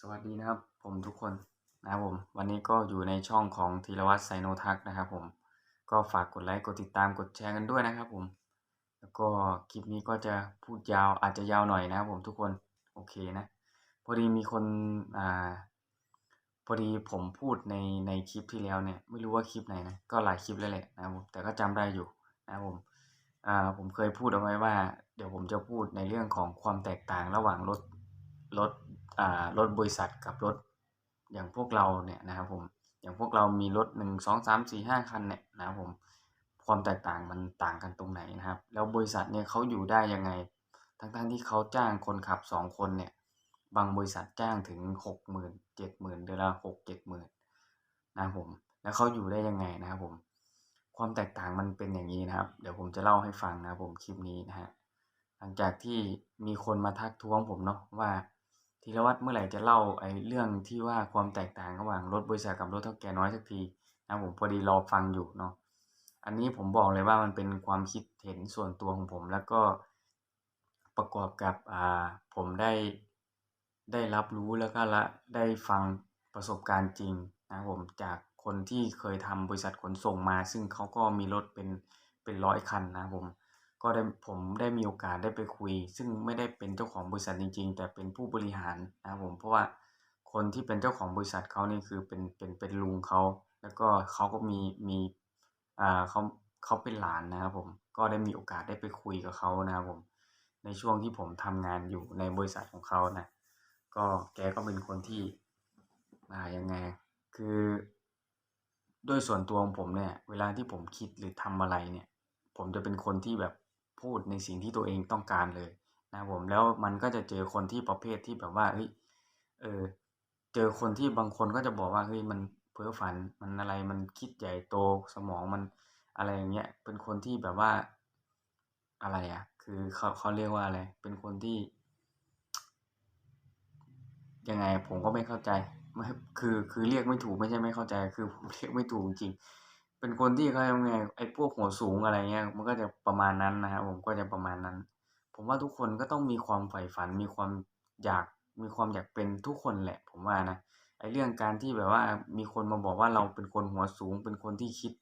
สวัสดีนะครับผมทุกคนนะครับผม วันนี้ก็อยู่ในช่องของธีรวัตรไซโนทักนะครับผมก็ฝากกดไลค์กดติดตามกดแชร์กันด้วยนะครับผม แล้วก็คลิปนี้ก็จะพูดยาวอาจจะยาวหน่อยนะครับผมทุกคนโอเคนะ พอดีมีคนอ่าพอดีผมพูดในในคลิปที่แล้วเนี่ยไม่รู้ว่าคลิปไหนนะก็หลายคลิปแล้วแหละนะครับผมแต่ก็จำได้อยู่นะครับผมอ่าผมเคยพูดเอาไว้ว่า เดี๋ยวผมจะพูดในเรื่องของความแตกต่างระหว่างรถรถ รถบริษัทกับรถอย่างพวกเราเนี่ยนะครับผมอย่างพวกเรามีรถหนึ่งสองสามสี่ห้าคันเนี่ยนะครับผมความแตกต่างมันต่างกันตรงไหนนะครับ แล้วบริษัทเนี่ยเขาอยู่ได้ยังไง ทั้งๆที่เขาจ้างคนขับสองคนเนี่ยบางบริษัทจ้างถึงหกหมื่นเจ็ดหมื่นเดือนละหกเจ็ดหมื่นนะครับผมแล้วเขาอยู่ได้ยังไงนะครับผมความแตกต่างมันเป็นอย่างนี้นะครับ เดี๋ยวผมจะเล่าให้ฟังนะครับผมคลิปนี้นะฮะหลังจากที่มีคนมาทักท้วงผมเนาะว่า ธีรวัตรเมื่อไหร่จะเล่าไอ้เรื่องที่ว่าความแตกต่างระหว่างรถบริษัทกับรถเท่าแก่น้อยสักทีนะผมพอดีรอฟังอยู่เนาะอันนี้ผมบอกเลยว่ามันเป็นความคิดเห็นส่วนตัวของผมแล้วก็ประกอบกับอ่าผมได้ได้รับรู้แล้วก็ละได้ฟังประสบการณ์จริงนะผมจากคนที่เคยทำบริษัทขนส่งมา ซึ่งเขาก็มีรถเป็นเป็นร้อยคันนะผม ก็ได้ผมได้มีโอกาสได้ไปคุย ซึ่งไม่ได้เป็นเจ้าของบริษัทจริง ๆ แต่เป็นผู้บริหารนะครับผมเพราะว่าคนที่เป็นเจ้าของบริษัทเขานี่คือเป็นเป็นเป็นลุงเขาแล้วก็เขาก็มีมีอ่าเขาเขาเป็นหลานนะครับผมก็ได้มีโอกาสได้ไปคุยกับเขานะครับผมในช่วงที่ผมทำงานอยู่ในบริษัทของเขานะก็แกก็เป็นคนที่อ่ายังไงคือด้วยส่วนตัวของผมเนี่ย เวลาที่ผมคิดหรือทำอะไรเนี่ย ผมจะเป็นคนที่แบบ พูดในสิ่งที่ตัวเองต้องการเลยนะผมแล้วมันก็จะเจอคนที่ประเภทที่แบบว่าเฮ้ยเออเจอคนที่บางคนก็จะบอกว่าเฮ้ยมันเพ้อฝันมันอะไรมันคิดใหญ่โตสมองมันอะไรอย่างเงี้ยเป็นคนที่แบบว่าอะไรอะ คือเขาเขาเรียกว่าอะไร เป็นคนที่ยังไงผมก็ไม่เข้าใจไม่คือคือเรียกไม่ถูกไม่ใช่ไม่เข้าใจ คือผมเรียกไม่ถูกจริง เป็นคนที่เขายังไงไอ้พวกหัวสูงอะไรเงี้ย มันก็จะประมาณนั้นนะครับผมก็จะประมาณนั้น ผมว่าทุกคนก็ต้องมีความใฝ่ฝัน มีความอยากมีความอยากเป็นทุกคนแหละ ผมว่านะไอ้เรื่องการที่แบบว่ามีคนมาบอกว่าเราเป็นคนหัวสูง เป็นคนที่คิด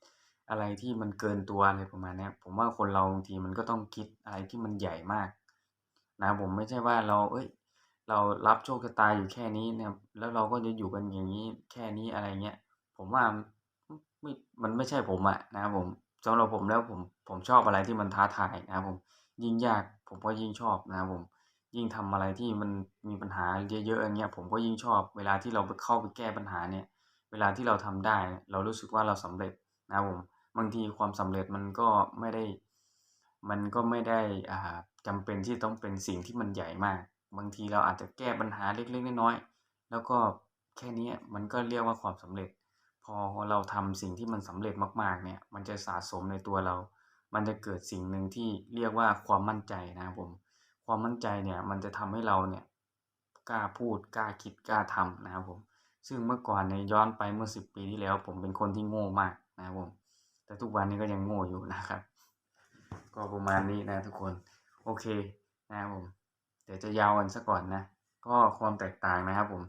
อะไรที่มันเกินตัวอะไรประมาณนี้ผมว่าคนเราบางทีมันก็ต้องคิดอะไรที่มันใหญ่มาก นะผมไม่ใช่ว่าเราเอ้ย เรารับโชคชะตาอยู่แค่นี้นะแล้วเราก็จะอยู่กันอย่างนี้แค่นี้อะไรเงี้ยผมว่า ไม่มันไม่ใช่ผมอะนะครับผมสำหรับผมแล้วผมผมชอบอะไรที่มันท้าทายนะครับผม ยิ่งยากผมก็ยิ่งชอบนะครับผม ยิ่งทำอะไรที่มันมีปัญหาเยอะๆอย่างเงี้ยผมก็ยิ่งชอบ เวลาที่เราไปเข้าไปแก้ปัญหาเนี่ย เวลาที่เราทำได้ เรารู้สึกว่าเราสำเร็จนะครับผมบางทีความสำเร็จมันก็ไม่ได้ มันก็ไม่ได้อ่าจำเป็นที่ต้องเป็นสิ่งที่มันใหญ่มาก บางทีเราอาจจะแก้ปัญหาเล็กๆน้อยๆแล้วก็แค่นี้มันก็เรียกว่าความสำเร็จ พอเราทำสิ่งที่มันสำเร็จมากๆ เนี่ย มันจะสะสมในตัวเรา มันจะเกิดสิ่งหนึ่งที่เรียกว่าความมั่นใจนะครับผม ความมั่นใจเนี่ยมันจะทำให้เราเนี่ยกล้าพูดกล้าคิดกล้าทำนะครับผม ซึ่งเมื่อก่อนเนี่ยย้อนไปเมื่อสิบปีที่แล้ว ผมเป็นคนที่โง่มากนะครับผม แต่ทุกวันนี้ก็ยังโง่อยู่นะครับ ก็ประมาณนี้นะทุกคน โอเคนะครับผม เดี๋ยวจะยาวกันซะก่อนนะ ก็ความแตกต่างนะครับผม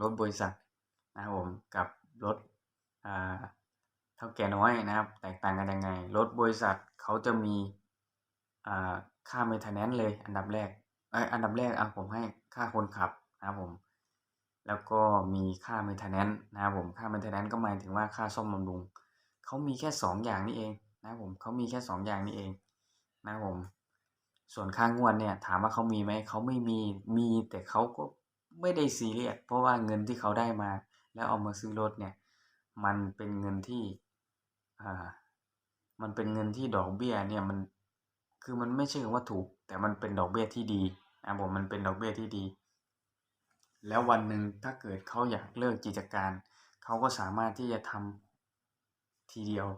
รถบริษัทนะครับผมกับ รถเท่าแก่น้อยนะครับ แตกต่างกันยังไง รถบริษัทเขาจะมีค่า maintenance เลย อันดับแรกออันดับแรกอะผมให้ค่าคนขับนะครับผม แล้วก็มีค่า maintenance นะครับผมค่า maintenance ก็หมายถึงว่าค่าซ่อมบำรุงเขามีแค่สองอย่างนี้เองนะครับผมเขามีแค่สองอย่างนี้เองนะครับผมส่วนค่างวดเนี่ยถามว่าเขามีไหมเขาไม่มีมีแต่เขาก็ไม่ได้ซีเรียสเพราะว่าเงินที่เขาได้มา แล้วเอามาซื้อรถเนี่ย มันเป็นเงินที่อ่ามันเป็นเงินที่ดอกเบี้ยเนี่ยมันคือมันไม่ใช่ว่าถูก แต่มันเป็นดอกเบี้ยที่ดีนะผมมันเป็นดอกเบี้ยที่ดี แล้ววันหนึ่งถ้าเกิดเขาอยากเลิกกิจการ เขาก็สามารถที่จะทำทีเดียว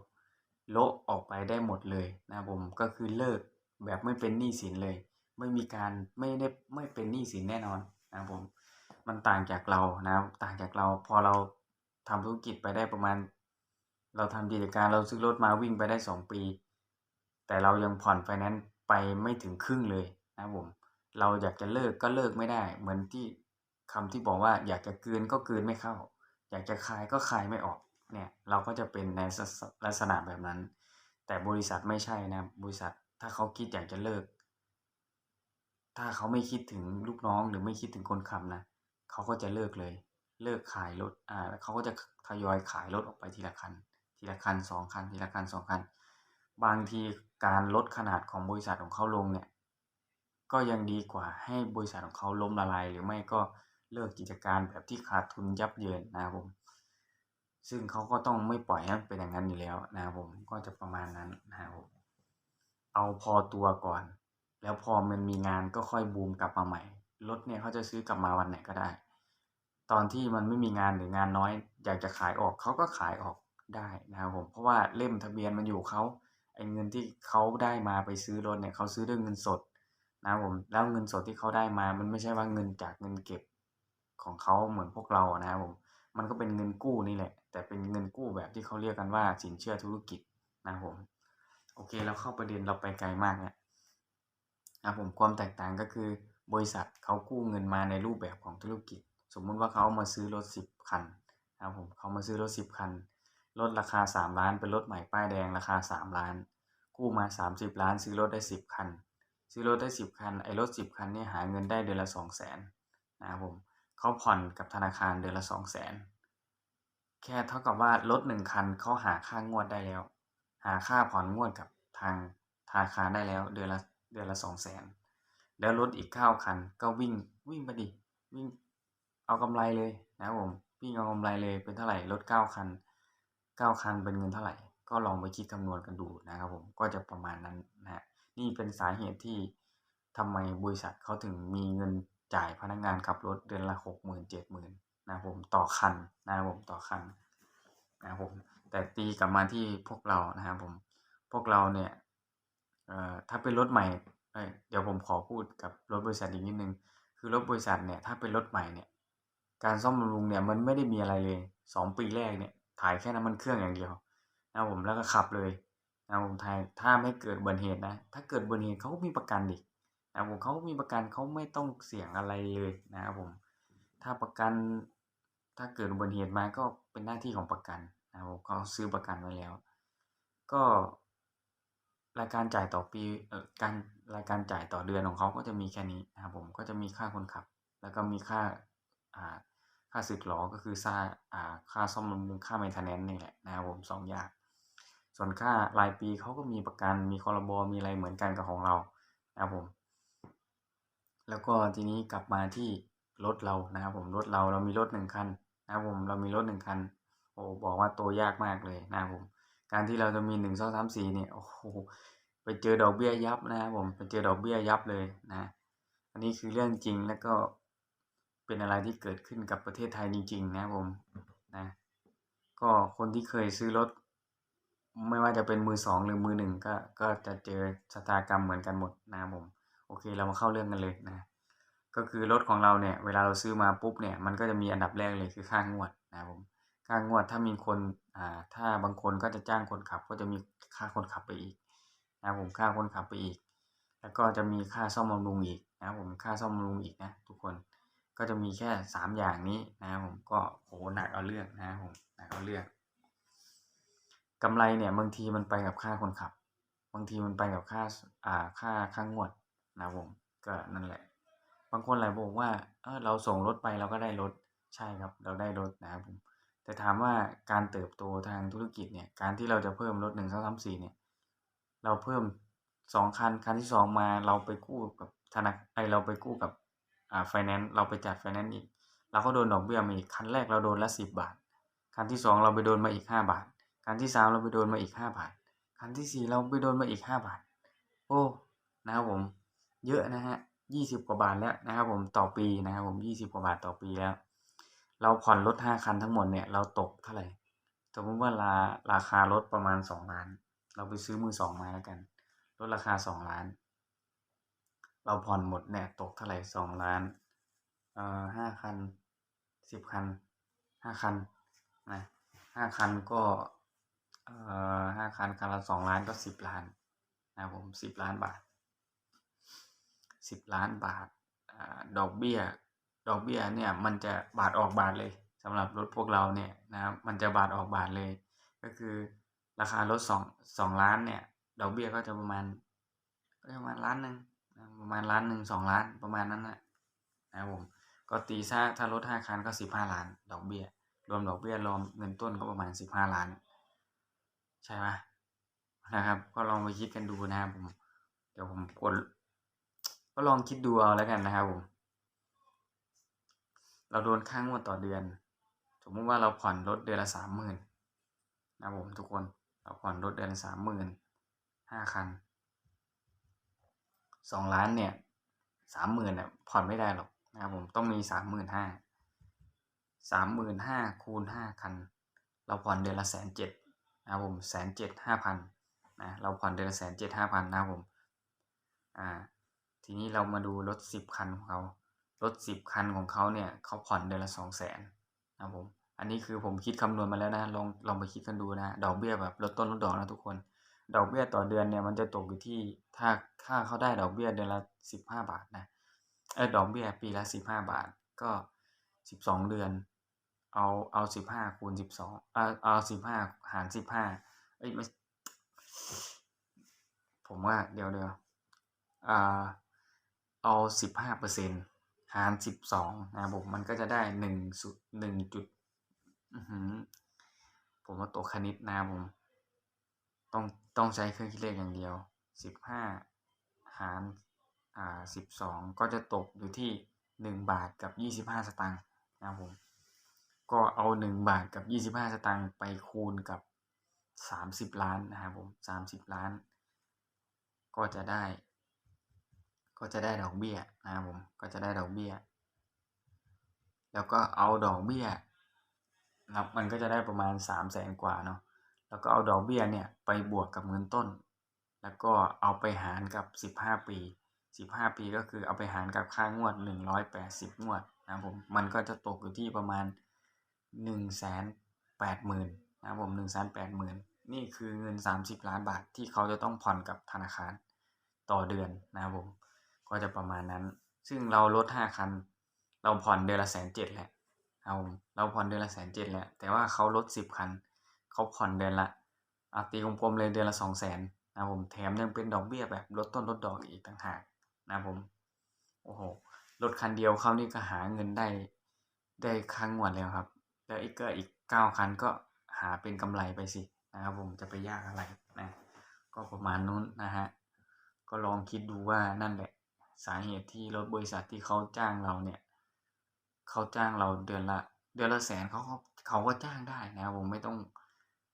โละออกไปได้หมดเลยนะผมก็คือเลิกแบบไม่เป็นหนี้สินเลย ไม่มีการไม่ได้ไม่เป็นหนี้สินแน่นอนนะผม มันต่างจากเรานะครับ ต่างจากเราพอเราทำธุรกิจไปได้ประมาณ เราทำกิจการเราซื้อรถมาวิ่งไปได้สองปี แต่เรายังผ่อนไฟแนนซ์ไปไม่ถึงครึ่งเลยนะผมเราอยากจะเลิกก็เลิกไม่ได้ เหมือนที่คำที่บอกว่าอยากจะกืนก็กืนไม่เข้า อยากจะคายก็คายไม่ออกเนี่ยเราก็จะเป็นในลักษณะแบบนั้น แต่บริษัทไม่ใช่นะบริษัทถ้าเขาคิดอยากจะเลิก ถ้าเขาไม่คิดถึงลูกน้องหรือไม่คิดถึงคนขับนะ เขาก็จะเลิกเลย เลิกขายรถอ่าเขาก็จะทยอยขายรถออกไปทีละคัน ทีละคันสองคัน ทีละคันสองคัน บางทีการลดขนาดของบริษัทของเขาลงเนี่ย ก็ยังดีกว่าให้บริษัทของเขาล้มละลายหรือไม่ก็เลิกกิจการแบบที่ขาดทุนยับเยินนะครับผม ซึ่งเขาก็ต้องไม่ปล่อยให้เป็นอย่างนั้นอยู่แล้วนะครับผม ก็จะประมาณนั้นนะครับผม เอาพอตัวก่อน แล้วพอมันมีงานก็ค่อยบูมกลับมาใหม่ รถเนี่ยเขาจะซื้อกลับมาวันไหนก็ได้ ตอนที่มันไม่มีงานหรืองานน้อย อยากจะขายออกเขาก็ขายออกได้นะครับผมเพราะว่าเล่มทะเบียนมันอยู่เขาไอ้เงินที่เขาได้มาไปซื้อรถเนี่ยเขาซื้อด้วยเงินสดนะครับผมแล้วเงินสดที่เขาได้มา มันไม่ใช่ว่าเงินจากเงินเก็บของเขาเหมือนพวกเรานะครับผมมันก็เป็นเงินกู้นี่แหละ แต่เป็นเงินกู้แบบที่เขาเรียกกันว่าสินเชื่อธุรกิจนะครับผมโอเคเราเข้าประเด็นเราไปไกลมากแล้วนะครับผมความแตกต่างก็คือ บริษัทเขากู้เงินมาในรูปแบบของธุรกิจ สมมุติว่าเขามาซื้อรถสิบคันนะครับผมเขามาซื้อรถสิบคันรถราคาสามล้านเป็นรถใหม่ป้ายแดงราคาสามล้าน กู้มาสามสิบล้าน ซื้อรถได้สิบคัน ซื้อรถได้สิบคันไอ้รถสิบคันนี่หาเงินได้เดือนละสองแสนนะครับผมเขาผ่อนกับธนาคารเดือนละสองแสนแค่เท่ากับว่ารถหนึ่งคันเขาหาค่างวดได้แล้ว หาค่าผ่อนงวดกับทางธนาคารได้แล้วเดือนละเดือนละสองแสน แล้วรถอีกเก้าคัน ก็วิ่งวิ่งไปดิวิ่งเอากำไรเลยนะครับผมวิ่งเอากำไรเลยเป็นเท่าไหร่รถเก้าคันเก้าคันเป็นเงินเท่าไหร่ ก็ลองไปคิดคำนวณกันดูนะครับผมก็จะประมาณนั้นนะฮะนี่เป็นสาเหตุที่ทำไมบริษัทเขาถึงมีเงินจ่ายพนักงานขับรถเดือนละหกหมื่นเจ็ดหมื่นนะครับผมต่อคันนะครับผมต่อคันนะครับผมแต่ตีกลับมาที่พวกเรานะครับผมพวกเราเนี่ยเอ่อถ้าเป็นรถใหม่ เดี๋ยวผมขอพูดกับรถบริษัทอีกนิดนึง คือรถบริษัทเนี่ยถ้าเป็นรถใหม่เนี่ย การซ่อมบำรุงเนี่ยมันไม่ได้มีอะไรเลยสองปีแรกเนี่ยถ่ายแค่น้ำมันเครื่องอย่างเดียวนะผมแล้วก็ขับเลยนะผมถ่ายถ้าไม่เกิดอุบัติเหตุนะ ถ้าเกิดอุบัติเหตุเขาก็มีประกันอีกนะผมเขามีประกันเขาไม่ต้องเสี่ยงอะไรเลยนะครับผม ถ้าประกันถ้าเกิดอุบัติเหตุมาก็เป็นหน้าที่ของประกันนะครับผมเขาซื้อประกันไว้แล้ว ก็ รายการจ่ายต่อปีเอ่อการรายการจ่ายต่อเดือนของเขาก็จะมีแค่นี้นะครับผมก็จะมีค่าคนขับ แล้วก็มีค่าอ่าค่าสึกหรอก็คือค่าอ่าค่าซ่อมบำรุงค่า maintenance นี่แหละนะครับผมสองอย่างส่วนค่ารายปีเขาก็มีประกันมีคอรบอมีอะไรเหมือนกันกับของเรานะครับผม แล้วก็ทีนี้กลับมาที่รถเรานะครับผมรถเราเรามีรถหนึ่งคันนะครับผมเรามีรถหนึ่งคันโอ้บอกว่าโตยากมากเลยนะครับผม การที่เราจะมีหนึ่งสองสามสี่เนี่ยโอ้โหไปเจอดอกเบี้ยยับนะครับผมไปเจอดอกเบี้ยยับเลยนะ อันนี้คือเรื่องจริงแล้วก็เป็นอะไรที่เกิดขึ้นกับประเทศไทยจริงๆนะครับผมนะก็คนที่เคยซื้อรถ ไม่ว่าจะเป็นมือสองหรือมือหนึ่งก็ก็จะเจอชะตากรรมเหมือนกันหมดนะผม โอเคเรามาเข้าเรื่องกันเลยนะ ก็คือรถของเราเนี่ย เวลาเราซื้อมาปุ๊บเนี่ย มันก็จะมีอันดับแรกเลยคือค่างวดนะผม ค่างวดถ้ามีคนอ่าถ้าบางคนก็จะจ้างคนขับ ก็จะมีค่าคนขับไปอีกนะผมค่าคนขับไปอีก แล้วก็จะมีค่าซ่อมบำรุงอีกนะผมค่าซ่อมบำรุงอีกนะทุกคนก็จะมีแค่สามอย่างนี้นะผมก็โหหนักเอาเรื่องนะผมหนักเอาเรื่องกำไรเนี่ยบางทีมันไปกับค่าคนขับ บางทีมันไปกับค่าอ่าค่าค่างวดนะผมก็นั่นแหละ บางคนหลายบอกว่าเออเราส่งรถไปเราก็ได้รถใช่ครับ เราได้รถนะครับผม แต่ถามว่าการเติบโตทางธุรกิจเนี่ย การที่เราจะเพิ่มรถหนึ่งสองสามสี่เนี่ย เราเพิ่มสองคัน คันที่สองมาเราไปกู้กับธนาไอเราไปกู้กับอ่าไฟแนนซ์เราไปจัดไฟแนนซ์อีก เราก็โดนดอกเบี้ยมาอีก คันแรกเราโดนละสิบบาท คันที่สองเราไปโดนมาอีกห้าบาท คันที่สามเราไปโดนมาอีกห้าบาท คันที่สี่เราไปโดนมาอีกห้าบาท โอ้นะครับผม เยอะนะฮะยี่สิบกว่าบาทแล้วนะครับผมต่อปีนะครับผมยี่สิบกว่าบาทต่อปีแล้ว เราผ่อนรถห้าคันทั้งหมดเนี่ยเราตกเท่าไหร่สมมติว่าราราคารถประมาณสองล้าน เราไปซื้อมือสองมาแล้วกันลดราคาสองล้าน เราผ่อนหมดเนี่ยตกเท่าไหร่สองล้านเอ่อห้าคันสิบคันห้าคันนะห้าคันก็เอ่อห้าคันคันละสองล้านก็สิบล้านนะครับผมสิบล้านบาทสิบล้านบาทอ่าดอกเบี้ย ดอกเบี้ยเนี่ยมันจะบาทออกบาทเลยสำหรับรถพวกเราเนี่ยนะครับมันจะบาทออกบาทเลย ก็คือราคารถสองสองล้านเนี่ยดอกเบี้ยก็จะประมาณประมาณล้านหนึ่งประมาณล้านหนึ่งสองล้านประมาณนั้นนะนะครับผมก็ตีซะถ้ารถห้าคันก็สิบห้าล้าน ดอกเบี้ย รวมดอกเบี้ยรวมเงินต้นก็ประมาณสิบห้าล้าน ใช่ไหมนะครับ ก็ลองไปคิดกันดูนะครับผมเดี๋ยวผมกดก็ลองคิดดูเอาแล้วกันนะครับผม เราโดนค่างวดต่อเดือน สมมติว่าเราผ่อนรถเดือนละสามหมื่นนะผมทุกคนเราผ่อนรถเดือนละสามหมื่นห้าคันสองล้านเนี่ยสามหมื่นเนี่ยผ่อนไม่ได้หรอกนะครับผมต้องมีสามหมื่นห้าสามหมื่นห้าคูณห้าคัน เราผ่อนเดือนละแสนเจ็ดนะครับผมแสนเจ็ดห้าพันนะเราผ่อนเดือนละแสนเจ็ดห้าพันนะครับผมอ่าทีนี้เรามาดูรถสิบคันของเขา รถสิบคันของเขาเนี่ยเขาผ่อนเดือนละสองแสนนะผม อันนี้คือผมคิดคำนวณมาแล้วนะ ลองลองไปคิดกันดูนะ ดอกเบี้ยแบบลดต้นลดดอกนะทุกคน ดอกเบี้ยต่อเดือนเนี่ยมันจะตกอยู่ที่ถ้าค่าเขาได้ดอกเบี้ยเดือนละสิบห้าบาทนะ เออดอกเบี้ยปีละสิบห้าบาท ก็สิบสองเดือน เอาเอาสิบห้าคูณสิบสองเอาเอาสิบห้าหารสิบห้าเอ้ยไม่ผมว่าเดี๋ยวเดี๋ยวอ่าเอาสิบห้าเปอร์เซ็นต์ หารสิบสองนะครับผมมันก็จะได้หนึ่งสุดหนึ่งจุดผมว่าตัวคณิตนะครับผมต้องต้องใช้เครื่องคิดเลขอย่างเดียวสิบห้าหารอ่าสิบสองก็จะตกอยู่ที่หนึ่งบาทกับยี่สิบห้าสตางค์นะครับผมก็เอาหนึ่งบาทกับยี่สิบห้าสตางค์ไปคูณกับสามสิบล้านนะครับผมสามสิบล้าน ก็จะได้ ก็จะได้ดอกเบี้ยนะครับผมก็จะได้ดอกเบี้ย แล้วก็เอาดอกเบี้ยนะครับมันก็จะได้ประมาณสามแสนกว่าเนาะแล้วก็เอาดอกเบี้ยเนี่ยไปบวกกับเงินต้น แล้วก็เอาไปหารกับสิบห้าปีสิบห้าปีก็คือเอาไปหารกับค่างวดหนึ่งร้อยแปดสิบงวดนะครับผมมันก็จะตกอยู่ที่ประมาณหนึ่งแสนแปดหมื่นนะครับผมหนึ่งแสนแปดหมื่นนี่คือเงินสามสิบล้านบาทที่เขาจะต้องผ่อนกับธนาคารต่อเดือนนะครับผม ก็จะประมาณนั้น ซึ่งเราลดห้าคัน เราผ่อนเดือนละแสนเจ็ดแหละ เอาเราผ่อนเดือนละแสนเจ็ดแหละ แต่ว่าเขาลดสิบคัน เขาผ่อนเดือนละอาตีกลมๆเลยเดือนละสองแสนนะผมแถมยังเป็นดอกเบี้ยแบบลดต้นลดดอกอีกต่างหากนะผม โอ้โห รถคันเดียวเขานี่ก็หาเงินได้ได้ครั้งวันแล้วครับ แล้วอีกก็อีกเก้าคันก็หาเป็นกำไรไปสินะครับผมจะไปยากอะไรนะ ก็ประมาณนู้นนะฮะ ก็ลองคิดดูว่านั่นแหละ สาเหตุที่รถบริษัทที่เขาจ้างเราเนี่ยเขาจ้างเราเดือนละ เดือนละแสนเขาเขาก็จ้างได้นะผมไม่ต้อง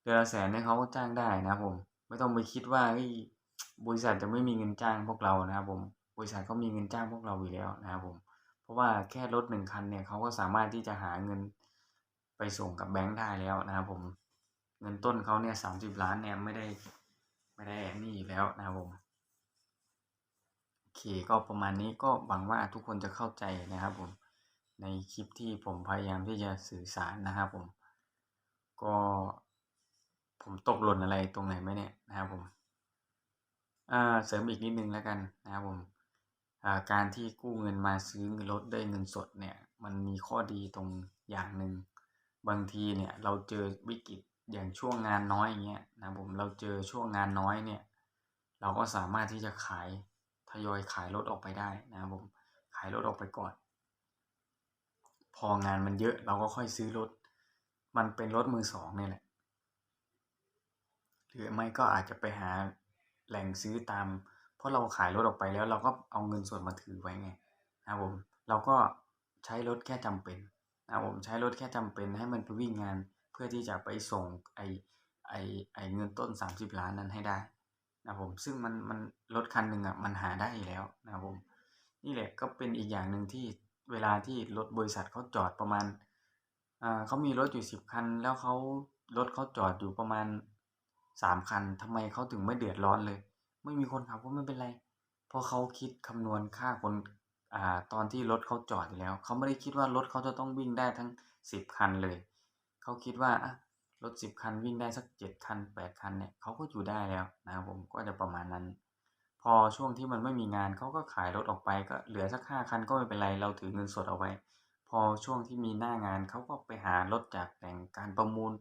เดือนละแสนเนี่ยเขาก็จ้างได้นะผมไม่ต้องไปคิดว่าบริษัทจะไม่มีเงินจ้างพวกเรานะครับผมบริษัทเขามีเงินจ้างพวกเราอยู่แล้วนะครับผม เพราะว่าแค่รถหนึ่งคันเนี่ยเขาก็สามารถที่จะหาเงินไปส่งกับแบงค์ได้แล้วนะครับผม เงินต้นเขาเนี่ยสามสิบล้านเนี่ยไม่ได้ไม่ได้นี่แล้วนะครับผม เคก็ประมาณนี้ก็หวังว่าทุกคนจะเข้าใจนะครับผมในคลิปที่ผมพยายามที่จะสื่อสารนะครับผม ก็ผมตกหล่นอะไรตรงไหนไหมเนี่ยนะครับผมเสริมอีกนิดนึงแล้วกันนะครับผมการที่กู้เงินมาซื้อรถได้เงินสดเนี่ย มันมีข้อดีตรงอย่างหนึ่งบางทีเนี่ยเราเจอวิกฤตอย่างช่วงงานน้อยอย่างเงี้ยนะผมเราเจอช่วงงานน้อยเนี่ย เราก็สามารถที่จะขาย ทยอยขายรถออกไปได้นะครับผมขายรถออกไปก่อน พองานมันเยอะเราก็ค่อยซื้อรถ มันเป็นรถมือสองนี่แหละหรือไม่ก็อาจจะไปหาแหล่งซื้อตาม เพราะเราขายรถออกไปแล้ว เราก็เอาเงินสดมาถือไว้ไงนะครับผมเราก็ใช้รถแค่จำเป็นนะผมใช้รถแค่จำเป็นให้มันไปวิ่งงานเพื่อที่จะไปส่งไอไอไอเงินต้นสามสิบล้านนั้นให้ได้ นะผมซึ่งมันมันรถคันหนึ่งอะมันหาได้อยู่แล้วนะผมนี่แหละก็เป็นอีกอย่างหนึ่งที่เวลาที่รถบริษัทเขาจอดประมาณอ่าเขามีรถอยู่สิบคัน แล้วเขารถเขาจอดอยู่ประมาณสามคันทำไมเขาถึงไม่เดือดร้อนเลย ไม่มีคนขับก็ไม่เป็นไร เพราะเขาคิดคำนวณค่าคนอ่าตอนที่รถเขาจอดอยู่แล้ว เขาไม่ได้คิดว่ารถเขาจะต้องวิ่งได้ทั้งสิบคันเลย เขาคิดว่าอะ รถสิบคันวิ่งได้สักเจ็ดคันแปดคันเนี่ยเขาก็อยู่ได้แล้วนะครับผมก็จะประมาณนั้น พอช่วงที่มันไม่มีงานเขาก็ขายรถออกไปก็เหลือสักห้าคันก็ไม่เป็นไรเราถือเงินสดเอาไว้ พอช่วงที่มีหน้างานเขาก็ไปหารถจากแหล่งการประมูล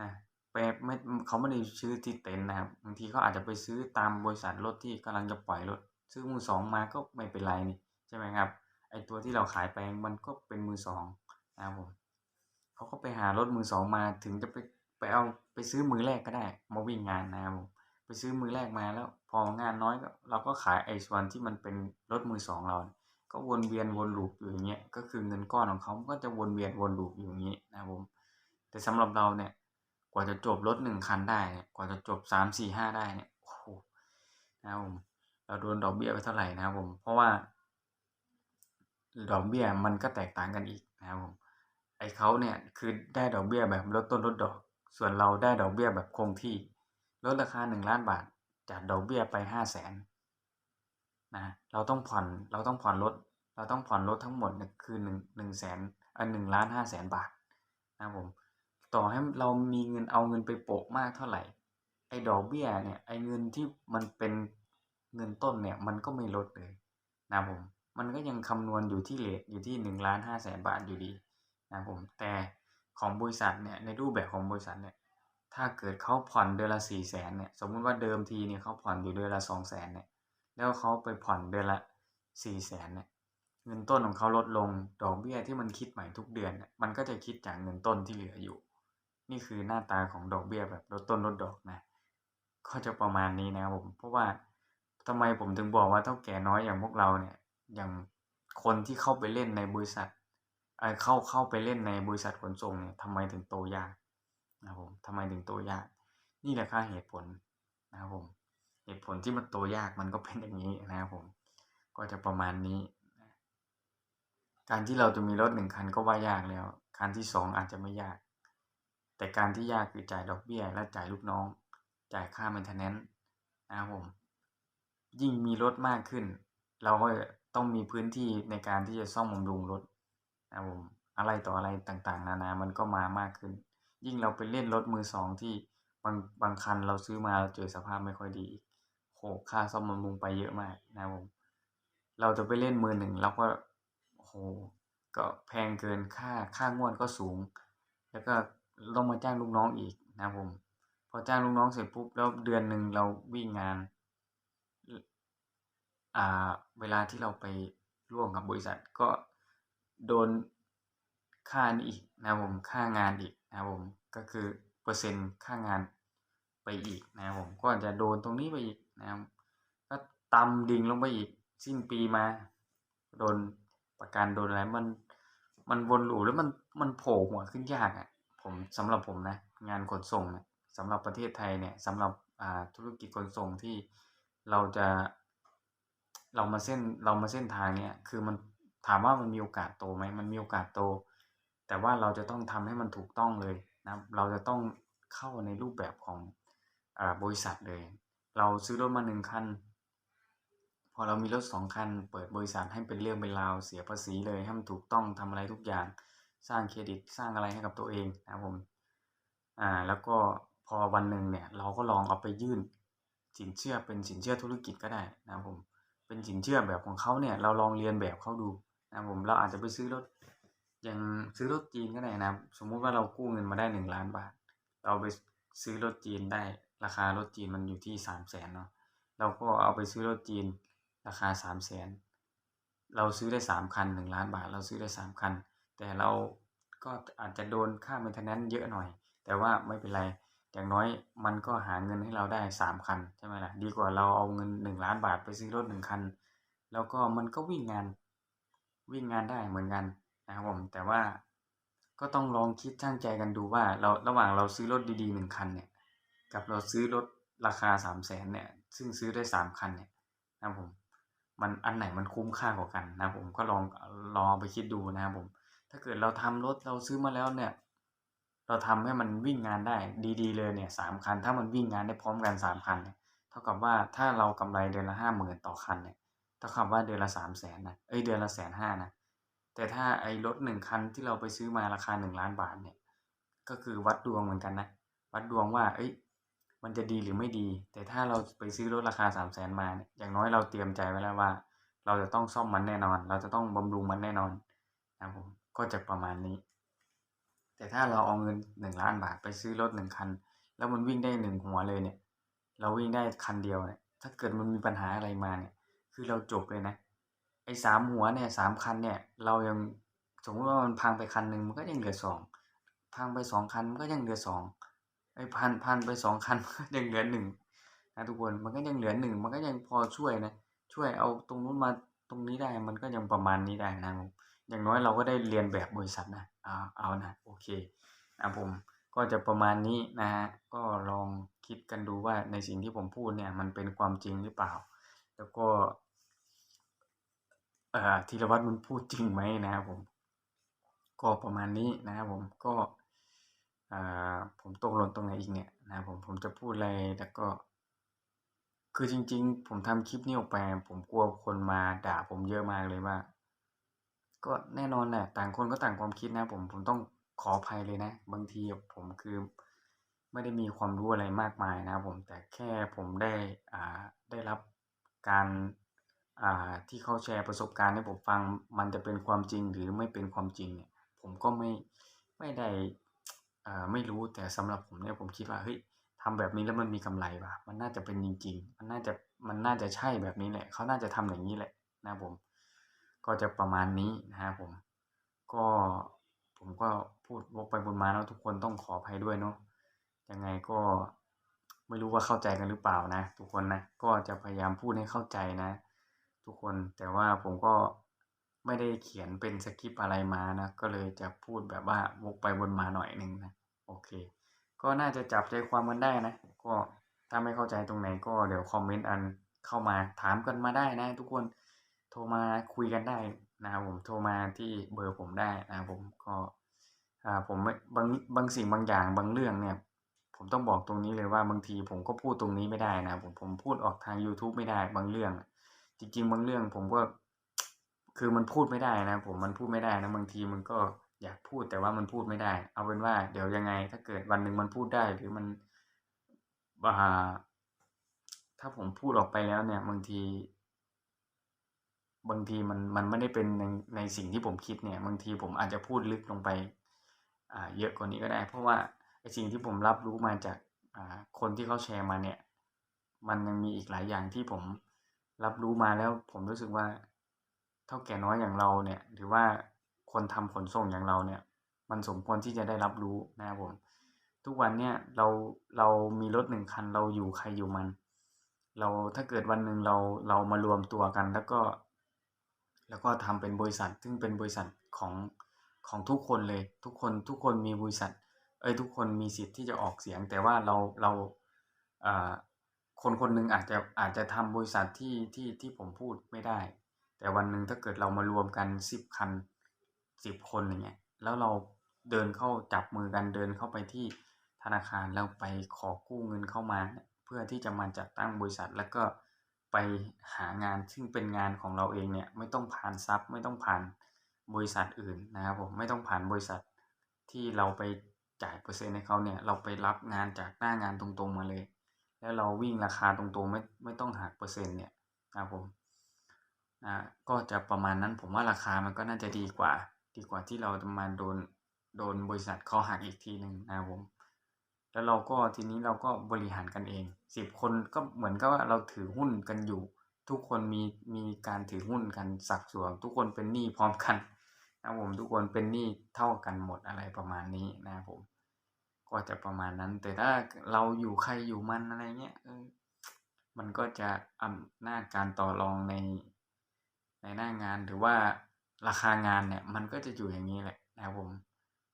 นะไปไม่เขาไม่ได้ซื้อที่เต็นท์นะครับบางทีเขาอาจจะไปซื้อตามบริษัทรถที่กำลังจะปล่อยรถ ซื้อมือสองมาก็ไม่เป็นไรนี่ใช่ไหมครับไอตัวที่เราขายไปมันก็เป็นมือสองนะครับผม เขาก็ไปหารถมือสองมาถึงจะไปไปเอาไปซื้อมือแรกก็ได้ มาวิ่งงานนะครับไปซื้อมือแรกมาแล้ว พองานน้อยก็เราก็ขายไอ้ส่วนที่มันเป็นรถมือสองเรา ก็วนเวียนวน loop อยู่อย่างเงี้ยก็คือเงินก้อนของเขาก็จะวนเวียนวน loop อยู่อย่างงี้นะครับผมแต่สำหรับเราเนี่ยกว่าจะจบรถ1คันได้เนี่ยกว่าจะจบ3 4 5ได้เนี่ยโอ้โฮนะครับผมเราโดนดอกเบี้ยไปเท่าไหร่นะครับผมเพราะว่าดอกเบี้ยมันก็แตกต่างกันอีกนะครับผม อ้เขาเนี่ยคือได้ดอกเบี้ยแบบลดต้นลดดอก ส่วนเราได้ดอกเบี้ยแบบคงที่ ลดราคา1,000,000บาท จากดอกเบี้ยไป 500,000นะเราต้องผ่อนเราต้องผ่อนรถเราต้องผ่อนรถทั้งหมดเนี่ยคือ1 100,000เอ่อ1,500,000บาทนะผมต่อให้เรามีเงินเอาเงินไปโปะมากเท่าไหร่ ไอ้ดอกเบี้ยเนี่ยไอ้เงินที่มันเป็นเงินต้นเนี่ยมันก็ไม่ลดเลยนะผมมันก็ยังคำนวณอยู่ที่เรตอยู่ที่1,500,000บาทอยู่ดี นะครับผมแต่ของบริษัทเนี่ยในรูปแบบของบริษัทเนี่ยถ้าเกิดเขาผ่อนเดือนละ400,000เนี่ยสมมุติว่าเดิมทีเนี่ยเขาผ่อนอยู่เดือนละ200,000เนี่ยแล้วเขาไปผ่อนเดือนละ400,000เนี่ยเงินต้นของเขาลดลงดอกเบี้ยที่มันคิดใหม่ทุกเดือนเนี่ยมันก็จะคิดจากเงินต้นที่เหลืออยู่ นี่คือหน้าตาของดอกเบี้ยแบบลดต้นลดดอกนะก็จะประมาณนี้นะครับผมเพราะว่าทำไมผมถึงบอกว่าเท่าแก่น้อยอย่างพวกเราเนี่ยอย่างคนที่เข้าไปเล่นในบริษัท เอ่อเข้าเข้าไปเล่นในบริษัทขนส่งเนี่ยทำไมถึงโตยากนะครับผมทำไมถึงโตยาก นี่แหละครับเหตุผลนะครับผมเหตุผลที่มันโตยากมันก็เป็นอย่างงี้นะครับผม ก็จะประมาณนี้ การที่เราจะมีรถ1คันก็ว่ายากแล้วคันที่2องอาจจะไม่ยาก แต่การที่ยากคือจ่ายดอกเบี้ย และจ่ายลูกน้อง จ่ายค่า maintenance นะครับผม ยิ่งมีรถมากขึ้น เราก็ต้องมีพื้นที่ในการที่จะซ่อมบำรุงรถ นะครับผมอะไรต่ออะไรต่างๆ นานา มันก็มามากขึ้น ยิ่งเราไปเล่นรถมือสองที่บางบางคันเราซื้อมาเราเจอสภาพไม่ค่อยดีโอ้โฮค่าซ่อมบำรุงไปเยอะมากนะผมเราจะไปเล่นมือ1เราก็โอ้โฮก็แพงเกินค่าค่างวดก็สูง แล้วก็ต้องมาจ้างลูกน้องอีกนะผมพอจ้างลูกน้องเสร็จปุ๊บแล้วเดือนหนึ่งเราวิ่งงาน อ่า เวลาที่เราไปร่วมกับบริษัทก็ โดนค่านี้อีกนะครับผมค่างานอีกนะครับผมก็คือเปอร์เซ็นต์ค่างานไปอีกนะครับผมก็จะโดนตรงนี้ไปอีกนะครับก็ตำดิ่งลงไปอีกสิ้นปีมาโดนประกันโดนอะไรมันมันวนลูปแล้วมันมันโผล่หัวขึ้นยากอะผมสำหรับผมนะงานขนส่งเนี่ยสำหรับประเทศไทยเนี่ยสำหรับอ่าธุรกิจขนส่งที่เราจะ เรามาเส้นเรามาเส้นทางเนี้ยคือมัน ถามว่ามันมีโอกาสโตไหมมันมีโอกาสโต แต่ว่าเราจะต้องทำให้มันถูกต้องเลยนะเราจะต้องเข้าในรูปแบบของอบริษัทเลย เราซื้อรถมา1คัน พอเรามีรถ2คัน เปิดบริษัทให้เป็นเรื่องเป็นราวเสียภาษีเลยให้มันถูกต้องทำอะไรทุกอย่าง สร้างเครดิตสร้างอะไรให้กับตัวเองนะผมอ่าแล้วก็พอวันหนึ่งเนี่ยเราก็ลองเอาไปยื่นสินเชื่อเป็นสินเชื่อธุรกิจก็ได้นะผมเป็นสินเชื่อแบบของเขาเนี่ยเราลองเลียนแบบเขาดู นะผมเราอาจจะไปซื้อรถอย่างซื้อรถจีนก็ได้นะครับสมมุติว่าเรากู้เงินมาได้1,000,000บาท เราไปซื้อรถจีนได้ราคารถจีนมันอยู่ที่300,000เนาะเราก็เอาไปซื้อรถจีนราคา300,000เราซื้อได้3คัน1,000,000บาท เราซื้อได้3คัน แต่เราก็อาจจะโดนค่า maintenance เยอะหน่อย แต่ว่าไม่เป็นไรอย่างน้อยมันก็หาเงินให้เราได้3คันใช่ไหมล่ะดีกว่าเราเอาเงิน1,000,000บาทไปซื้อรถ1คัน แล้วก็มันก็วิ่งงาน วิ่งงานได้เหมือนกันนะครับผมแต่ว่าก็ต้องลองคิดชั่งใจกันดูว่าเราระหว่างเราซื้อรถดีๆ1คันเนี่ยกับเราซื้อรถราคา300,000เนี่ยซึ่งซื้อได้3คันเนี่ยนะครับผมมันอันไหนมันคุ้มค่ากว่ากันนะครับผมก็ลองลองไปคิดดูนะครับผม ถ้าเกิดเราทำรถเราซื้อมาแล้วเนี่ย เราทำให้มันวิ่งงานได้ดีๆเลยเนี่ย3คัน ถ้ามันวิ่งงานได้พร้อมกัน3คันเนี่ยเท่ากับว่าถ้าเรากำไรเดือนละ50,000ต่อคันเนี่ย เท่ากับว่าเดือนละ300,000นะเอ๊ยเดือนละ150,000นะแต่ถ้าไอ้รถ1คันที่เราไปซื้อมาราคา1,000,000บาทเนี่ยก็คือวัดดวงเหมือนกันนะวัดดวงว่า เอ๊ยมันจะดีหรือไม่ดี แต่ถ้าเราไปซื้อรถราคา300,000มาเนี่ยอย่างน้อยเราเตรียมใจไว้แล้วว่า เราจะต้องซ่อมมันแน่นอน เราจะต้องบำรุงมันแน่นอนนะครับผมก็จะประมาณนี้ แต่ถ้าเราเอาเงิน1ล้านบาทไปซื้อรถ1คัน แล้วมันวิ่งได้1หัวเลยเนี่ย เราวิ่งได้คันเดียวเนี่ยถ้าเกิดมันมีปัญหาอะไรมาเนี่ย คือเราจบเลยนะ ไอ้3หัวเนี่ย3คันเนี่ย เรายังสมมติว่ามันพังไปคันหนึ่งมันก็ยังเหลือ2พังไป2คันมันก็ยังเหลือ2ไอ้พันพันไป2คันก็ยังเหลือ1นะทุกคนมันก็ยังเหลือ1มันก็ยังพอช่วยนะ ช่วยเอาตรงนู้นมาตรงนี้ได้มันก็ยังประมาณนี้ได้นะผมอย่างน้อยเราก็ได้เรียนแบบบริษัทนะเอาเอานะโอเคนะผมก็จะประมาณนี้นะครับก็ลองคิดกันดูว่าในสิ่งที่ผมพูดเนี่ยมันเป็นความจริงหรือเปล่า แล้วก็ ธีรวัฒน์มันพูดจริงไหมนะครับผม ก็ประมาณนี้นะครับผมก็อ่าผมตกหล่นตรงไหนอีกเนี่ยนะครับผมผมจะพูดอะไรแล้วก็ คือจริง ๆ ผมทำคลิปนี้ออกไป ผมกลัวคนมาด่าผมเยอะมากเลยว่า ก็แน่นอนแหละต่างคนก็ต่างความคิดนะผมผมต้องขออภัยเลยนะ บางทีผมคือไม่ได้มีความรู้อะไรมากมายนะครับผมแต่แค่ผมได้อ่าได้รับการ อ่า ที่เขาแชร์ประสบการณ์ให้ผมฟัง มันจะเป็นความจริงหรือไม่เป็นความจริงเนี่ย ผมก็ไม่ไม่ได้อ่าไม่รู้แต่สำหรับผมเนี่ยผมคิดว่าเฮ้ยทำแบบนี้แล้วมันมีกำไรว่ะมันน่าจะเป็นจริง ๆ มันน่าจะมันน่าจะใช่แบบนี้แหละเขาน่าจะทำอย่างงี้แหละนะผม ก็จะประมาณนี้นะครับผม ก็ผมก็พูดวกไปวนมาเนาะทุกคนต้องขออภัยด้วยเนาะยังไงก็ไม่รู้ว่าเข้าใจกันหรือเปล่านะ ทุกคนนะก็จะพยายามพูดให้เข้าใจนะ ทุกคนแต่ว่าผมก็ไม่ได้เขียนเป็นสกริปอะไรมานะ ก็เลยจะพูดแบบว่าวกไปวนมาหน่อยหนึ่งนะ โอเค ก็น่าจะจับใจความกันได้นะ ก็ถ้าไม่เข้าใจตรงไหนก็เดี๋ยวคอมเมนต์อันเข้ามาถามกันมาได้นะ ทุกคนโทรมาคุยกันได้นะครับผมโทรมาที่เบอร์ผมได้นะผมก็อ่าผมไม่บางบางสิ่งบางอย่างบางเรื่องเนี่ย ผมต้องบอกตรงนี้เลยว่าบางทีผมก็พูดตรงนี้ไม่ได้นะผมผมพูดออกทางยูทูบไม่ได้บางเรื่อง จริง ๆ บางเรื่องผมก็ คือมันพูดไม่ได้นะผมมันพูดไม่ได้นะบางทีมันก็อยากพูดแต่ว่ามันพูดไม่ได้ เอาเป็นว่า เดี๋ยวยังไง ถ้าเกิดวันหนึ่งมันพูดได้หรือมันอ่าถ้าผมพูดออกไปแล้วเนี่ย บางที บางทีมันมันไม่ได้เป็นในในสิ่งที่ผมคิดเนี่ย บางทีผมอาจจะพูดลึกลงไป อ่า เยอะกว่านี้ก็ได้ เพราะว่าไอ้สิ่งที่ผมรับรู้มาจาก อ่า คนที่เขาแชร์มาเนี่ย มันยังมีอีกหลายอย่างที่ผม รับรู้มาแล้วผมรู้สึกว่าเท่าแก่น้อยอย่างเราเนี่ย หรือว่าคนทำขนส่งอย่างเราเนี่ย มันสมควรที่จะได้รับรู้นะครับผม ทุกวันเนี่ยเราเรามีรถ1คันเราอยู่ใครอยู่มัน เราถ้าเกิดวันหนึ่งเราเรามารวมตัวกันแล้วก็ แล้วก็ทำเป็นบริษัท ซึ่งเป็นบริษัทของของทุกคนเลย ทุกคนทุกคนมีบริษัท เอ๊ยทุกคนมีสิทธิ์ที่จะออกเสียง แต่ว่าเราเราอ่า คนคนหนึ่งอาจจะอาจจะทำบริษัทที่ที่ที่ผมพูดไม่ได้ แต่วันหนึ่งถ้าเกิดเรามารวมกัน10คัน10คนอย่างเงี้ยแล้วเราเดินเข้าจับมือกันเดินเข้าไปที่ธนาคารแล้วไปขอกู้เงินเข้ามา เพื่อที่จะมาจัดตั้งบริษัทแล้วก็ไปหางานซึ่งเป็นงานของเราเองเนี่ยไม่ต้องผ่านทรัพย์ไม่ต้องผ่านบริษัทอื่นนะครับผมไม่ต้องผ่านบริษัทที่เราไปจ่ายเปอร์เซ็นต์ให้เขาเนี่ยเราไปรับงานจากหน้างานตรงๆมาเลย แล้วเราวิ่งราคาตรงๆไม่ไม่ต้องหักเปอร์เซ็นต์เนี่ยนะครับผมอ่าก็จะประมาณนั้นผมว่าราคามันก็น่าจะดีกว่า ดีกว่าที่เราจะมาโดนโดนบริษัทเขาหักอีกทีหนึ่งนะครับผมแล้วเราก็ทีนี้เราก็บริหารกันเอง10คนก็เหมือนกับว่าเราถือหุ้นกันอยู่ ทุกคนมีมีการถือหุ้นกันสัดส่วนทุกคนเป็นหนี้พร้อมกันนะครับผมทุกคนเป็นหนี้เท่ากันหมดอะไรประมาณนี้นะครับผม ก็จะประมาณนั้น แต่ถ้าเราอยู่ใครอยู่มันอะไรเงี้ยเออมันก็จะอำนาจการต่อรองในในหน้างานหรือว่าราคางานเนี่ย มันก็จะอยู่อย่างงี้แหละนะครับผม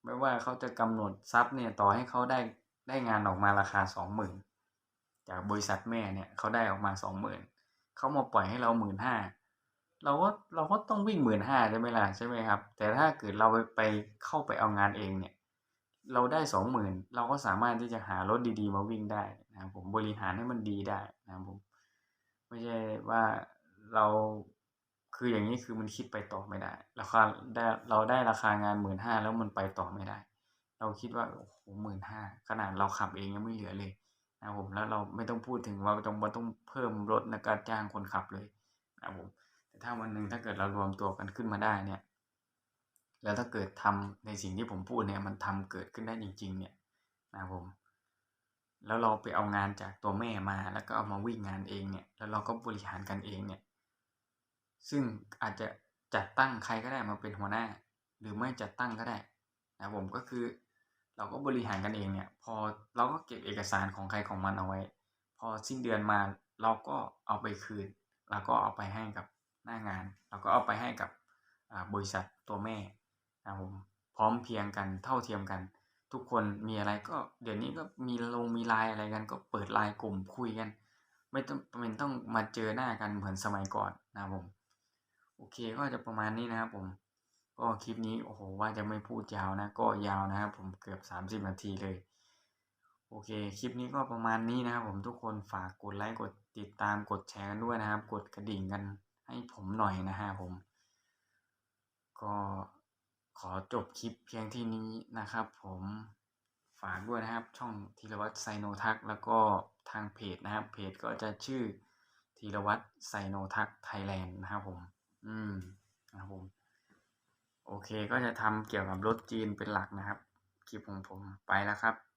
ไม่ว่าเขาจะกำหนดทรัพย์เนี่ยต่อให้เขาได้ได้งานออกมาราคา20,000จากบริษัทแม่เนี่ยเขาได้ออกมา20,000เขามาปล่อยให้เรา15,000เราก็เราก็ต้องวิ่ง15,000ใช่ไหมล่ะใช่ไหมครับ แต่ถ้าเกิดเราไปไปเข้าไปเอางานเองเนี่ย เราได้20,000เราก็สามารถที่จะหารถดีๆมาวิ่งได้นะครับผมบริหารให้มันดีได้นะครับผมไม่ใช่ว่าเราคืออย่างงี้คือมันคิดไปต่อไม่ได้ราคาได้เราได้ราคางาน15,000แล้วมันไปต่อไม่ได้ เราคิดว่าโอ้โฮ15,000ขนาดเราขับเองยังไม่เหลือเลยนะครับผมแล้วเราไม่ต้องพูดถึงว่าต้องว่าต้องเพิ่มรถในการจ้างคนขับเลยนะครับผมแต่ถ้าวันหนึ่งถ้าเกิดเรารวมตัวกันขึ้นมาได้เนี่ย แล้วถ้าเกิดทำในสิ่งที่ผมพูดเนี่ยมันทำเกิดขึ้นได้จริง ๆ เนี่ยนะผม แล้วเราไปเอางานจากตัวแม่มา แล้วก็เอามาวิ่งงานเองเนี่ย แล้วเราก็บริหารกันเองเนี่ย ซึ่งอาจจะจัดตั้งใครก็ได้มาเป็นหัวหน้า หรือไม่จัดตั้งก็ได้นะผมก็คือเราก็บริหารกันเองเนี่ย พอเราก็เก็บเอกสารของใครของมันเอาไว้ พอสิ้นเดือนมาเราก็เอาไปคืน แล้วก็เอาไปให้กับหน้างานเราก็เอาไปให้กับบริษัทตัวแม่ นะครับผมพร้อมเพียงกันเท่าเทียมกัน ทุกคนมีอะไรก็เดี๋ยวนี้ก็มีลงมีไลน์อะไรกันก็เปิดไลน์กลุ่มคุยกัน ไม่ต้องเป็นต้องมาเจอหน้ากันเหมือนสมัยก่อนนะครับผมโอเคก็จะประมาณนี้นะครับผมก็คลิปนี้โอ้โหว่าจะไม่พูดยาวนะ ก็ยาวนะครับผมเกือบ 30 นาทีเลยโอเค คลิปนี้ก็ประมาณนี้นะครับผมทุกคนฝากกดไลค์กดติดตามกดแชร์กันด้วยนะครับ กดกระดิ่งกันให้ผมหน่อยนะฮะผม ก็ ขอจบคลิปเพียงที่นี้นะครับ ผมฝากด้วยนะครับ ช่องธีรวัตรไซโนทักแล้วก็ทางเพจนะครับ เพจก็จะชื่อธีรวัตรไซโนทักไทยแลนด์นะครับผม อืมนะครับผม โอเคก็จะทำเกี่ยวกับรถจีนเป็นหลักนะครับ คลิปของผมไปแล้วครับ